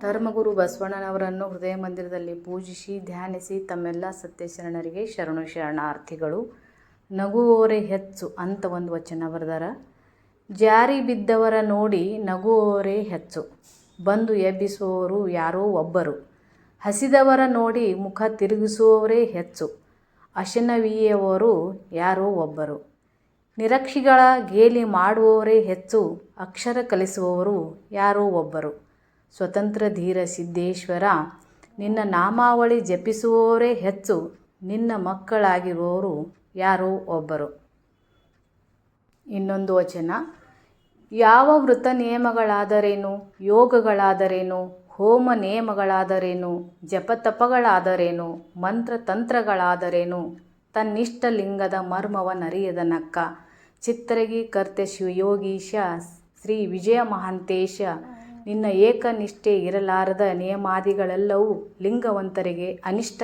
ಧರ್ಮಗುರು ಬಸವಣ್ಣನವರನ್ನು ಹೃದಯ ಮಂದಿರದಲ್ಲಿ ಪೂಜಿಸಿ, ಧ್ಯಾನಿಸಿ ತಮ್ಮೆಲ್ಲ ಸತ್ಯಶರಣರಿಗೆ ಶರಣು ಶರಣಾರ್ಥಿಗಳು. ನಗುವೋರೆ ಹೆಚ್ಚು ಅಂತ ಒಂದು ವಚನ ಬರೆದಾರ. ಜಾರಿ ಬಿದ್ದವರ ನೋಡಿ ನಗುವೋರೆ ಹೆಚ್ಚು. ಬಂದು ಎಬ್ಬಿಸುವವರು ಯಾರೋ ಒಬ್ಬರು. ಹಸಿದವರ ನೋಡಿ ಮುಖ ತಿರುಗಿಸುವವರೇ ಹೆಚ್ಚು. ಅಶನವೀಯವರು ಯಾರೋ ಒಬ್ಬರು. ನಿರಕ್ಷಿಗಳ ಗೇಲಿ ಮಾಡುವವರೇ ಹೆಚ್ಚು. ಅಕ್ಷರ ಕಲಿಸುವವರು ಯಾರೋ ಒಬ್ಬರು. ಸ್ವತಂತ್ರ ಧೀರ ಸಿದ್ದೇಶ್ವರ, ನಿನ್ನ ನಾಮಾವಳಿ ಜಪಿಸುವವರೇ ಹೆಚ್ಚು, ನಿನ್ನ ಮಕ್ಕಳಾಗಿರುವವರು ಯಾರೋ ಒಬ್ಬರು. ಇನ್ನೊಂದು ವಚನ, ಯಾವ ವೃತ ನಿಯಮಗಳಾದರೇನು, ಯೋಗಗಳಾದರೇನು, ಹೋಮ ನಿಯಮಗಳಾದರೇನು, ಜಪತಪಗಳಾದರೇನು ಮಂತ್ರ ತಂತ್ರಗಳಾದರೇನು ತನ್ನಿಷ್ಟ ಲಿಂಗದ ಮರ್ಮವನರಿಯದ ನಕ್ಕ. ಚಿತ್ರಗಿ ಕರ್ತೆ ಶಿವಯೋಗೀಶ ಶ್ರೀ ವಿಜಯ ಮಹಾಂತೇಶ ನಿನ್ನ ಏಕನಿಷ್ಠೆ ಇರಲಾರದ ನಿಯಮಾದಿಗಳೆಲ್ಲವೂ ಲಿಂಗವಂತರಿಗೆ ಅನಿಷ್ಟ